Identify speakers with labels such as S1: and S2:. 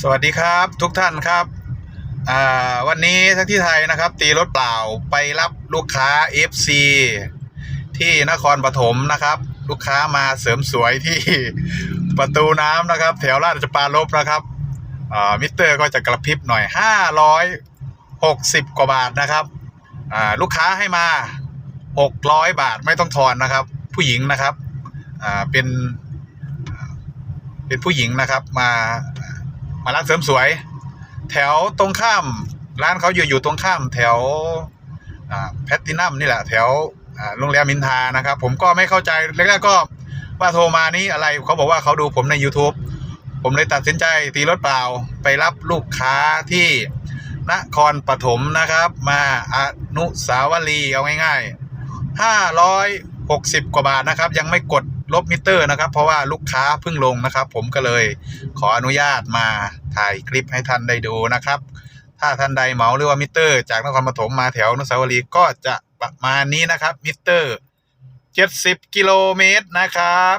S1: สวัสดีครับทุกท่านครับวันนี้ทั้งที่ไทยนะครับ ตีรถเปล่าไปรับลูกค้า FC ที่นครปฐมนะครับ ลูกค้ามาเสริมสวยที่ประตูน้ำนะครับ แถวราชปารบนะครับมิเตอร์ก็จะกระพริบหน่อย 560 กว่าบาทนะครับลูกค้าให้มา 600 บาทไม่ต้องทอนนะครับ ผู้หญิงนะครับเป็นเป็นผู้หญิงนะครับมา มาร้านเสริมสวย แถวตรงข้าม ร้านเขาอยู่อยู่ตรงข้าม แถวแพตตินัมนี่แหละ แถวโรงแรมมินทานะครับ ผมก็ไม่เข้าใจแรกๆก็ว่าโทรมานี่อะไรเขาบอกว่าเขาดูผมใน YouTube ผมเลยตัดสินใจตีรถเปล่าไปรับลูกค้าที่นครปฐมนะครับ มาอนุสาวรีย์เอาง่ายๆห้าร้อยหกสิบกว่าบาทนะครับ ยังไม่กด ลบมิเตอร์นะครับ เพราะว่าลูกค้าเพิ่งลงนะครับ ผมก็เลยขออนุญาตมาถ่ายคลิปให้ท่านได้ดูนะครับ ถ้าท่านใดเหมาหรือว่ามิเตอร์ จากนครปฐมมาแถวนุสาวรีย์ก็จะประมาณนี้นะครับมิเตอร์เจ็ดสิบกิโลเมตรนะครับ